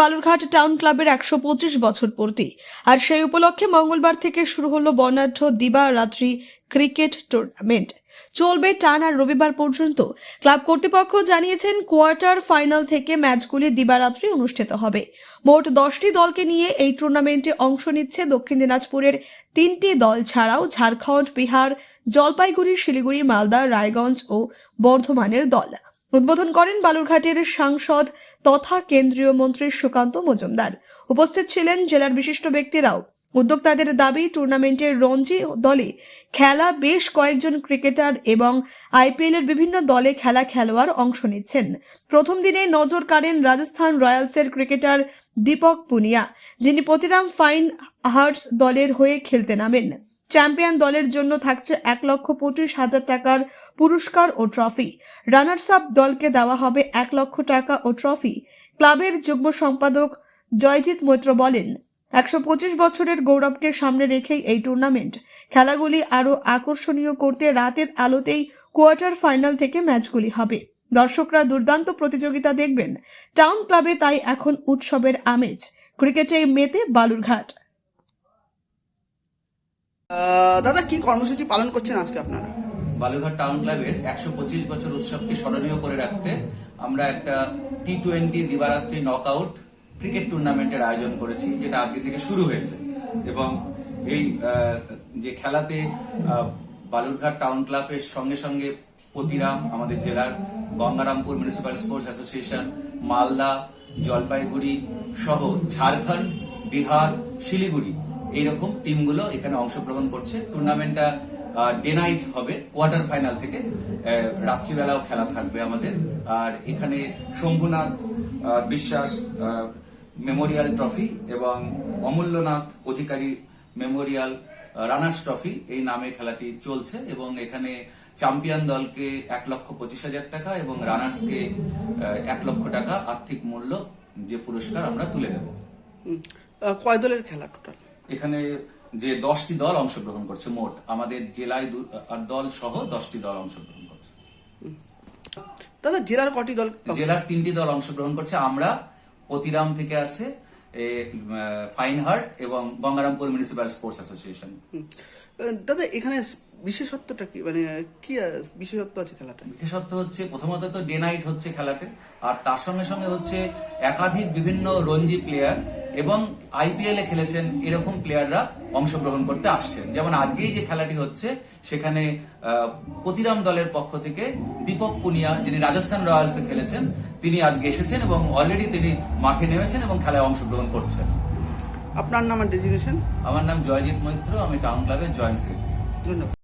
Balurghat town ক্লাবের একশো পঁচিশ বছর পূর্তি। আর সেই উপলক্ষে মঙ্গলবার থেকে শুরু হলো বর্ণাঢ্য দিবা রাত্রি ক্রিকেট টুর্নামেন্ট চলবে টান আর রবিবার পর্যন্ত। ক্লাব কর্তৃপক্ষ জানিয়েছেন, কোয়ার্টার ফাইনাল থেকে ম্যাচগুলি দিবারাত্রি অনুষ্ঠিত হবে। মোট দশটি দলকে নিয়ে এই টুর্নামেন্টে অংশ নিচ্ছে দক্ষিণ দিনাজপুরের তিনটি দল ছাড়াও ঝাড়খণ্ড, বিহার, জলপাইগুড়ি, শিলিগুড়ি, মালদা, রায়গঞ্জ ও বর্ধমানের দল। উদ্বোধন করেন বালুরঘাটের সাংসদ তথা কেন্দ্রীয় মন্ত্রী সুকান্ত মজুমদার। উপস্থিত ছিলেন জেলার বিশিষ্ট ব্যক্তিরাও। উদ্যোক্তাদের দাবি, টুর্নামেন্টের রঞ্জি দলে খেলা বেশ কয়েকজন ক্রিকেটার এবং আইপিএল এর বিভিন্ন দলে খেলা খেলোয়াড় অংশ নিচ্ছেন। প্রথম দিনে নজর কাড়েন রাজস্থান রয়্যালসের ক্রিকেটার দীপক পুনিয়া, যিনি প্রতিরাম ফাইন হার্টস দলের হয়ে খেলতে নামেন। চ্যাম্পিয়ন দলের জন্য থাকছে এক লক্ষ পঁচিশ হাজার টাকার পুরস্কার ও ট্রফি। রানার্স আপ দলকে দেওয়া হবে এক লক্ষ টাকা ও ট্রফি। ক্লাবের যুগ্ম সম্পাদক জয়জিৎ মৈত্র বলেন, একশো পঁচিশ বছরের গৌরবকে সামনে রেখেই এই টুর্নামেন্ট। খেলাগুলি আরও আকর্ষণীয় করতে রাতের আলোতেই কোয়ার্টার ফাইনাল থেকে ম্যাচগুলি হবে। দর্শকরা দুর্দান্ত প্রতিযোগিতা দেখবেন। টাউন ক্লাবে তাই এখন উৎসবের আমেজ। ক্রিকেটে মেতে বালুরঘাট। দাদা, কি কর্মসূচি পালন করছেন আজকে আপনারা? বালুরঘাট টাউন ক্লাবের একশো পঁচিশ বছর উৎসবকে স্মরণীয় করে রাখতে আমরা একটা টি টোয়েন্টি দিবারাত্রি নক আউট ক্রিকেট টুর্নামেন্টের আয়োজন করেছি, যেটা আজকে থেকে শুরু হয়েছে। এবং এই যে খেলাতে বালুরঘাট টাউন ক্লাবের সঙ্গে সঙ্গে পতিরাম আমাদের জেলার Gangarampur municipal sports association Malda, Jalpaiguri সহ ঝাড়খণ্ড, বিহার, শিলিগুড়ি এইরকম টিমগুলো এখানে অংশগ্রহণ করছে। টুর্নামেন্টটা ডে নাইট হবে কোয়ার্টার ফাইনাল থেকে। রাত্রিবেলাও খেলা থাকবে আমাদের। আর এখানে শম্ভুনাথ বিশ্বাস মেমোরিয়াল ট্রফি এবং Amulyanath Adhikari memorial runners trophy এই নামে খেলাটি চলছে এবং এখানে চ্যাম্পিয়ন দলকে এক লক্ষ পঁচিশ হাজার টাকা এবং রানার্সকে এক লক্ষ টাকা আর্থিক মূল্য যে পুরস্কার আমরা তুলে দেব কয় দলের খেলা টোটাল এখানে যে দশটি দল অংশগ্রহণ করছে মোট আমাদের জেলায় আর দল সহ দশটি দল অংশগ্রহণ করছে। দাদা জেলার কটি দল? জেলার তিনটি দল অংশগ্রহণ করছে। আমরা পতিরাম থেকে আছে এ, আহ, ফাইনহার্ট এবং গঙ্গারামপুর মিউনিসিপ্যাল স্পোর্টস অ্যাসোসিয়েশন দাদা এখানে বিশেষত্বটা কি? মানে কি বিশেষত্ব আছে খেলাটা বিশেষত্ব হচ্ছে প্রথমত তো ডে নাইট হচ্ছে খেলাতে আর তার সঙ্গে সঙ্গে হচ্ছে একাধিক বিভিন্ন রঞ্জি প্লেয়ার এবং আইপিএল এ খেলেছেন এরকম প্লেয়াররা অংশগ্রহণ করতে আসছেন। যেমন আজকেই যে খেলাটি হচ্ছে সেখানে প্রতিরাম দলের পক্ষ থেকে দীপক পুনিয়া যিনি রাজস্থান রয়্যালসে খেলেছেন তিনি আজকে এসেছেন এবং অলরেডি তিনি মাঠে নেমেছেন এবং খেলায় অংশগ্রহণ করছেন। আপনার নাম আর ডেজিগনেশন আমার নাম জয়জিৎ মৈত্র আমি টাউন ক্লাবের জয়েন্ট সেক্রেটারি। ধন্যবাদ।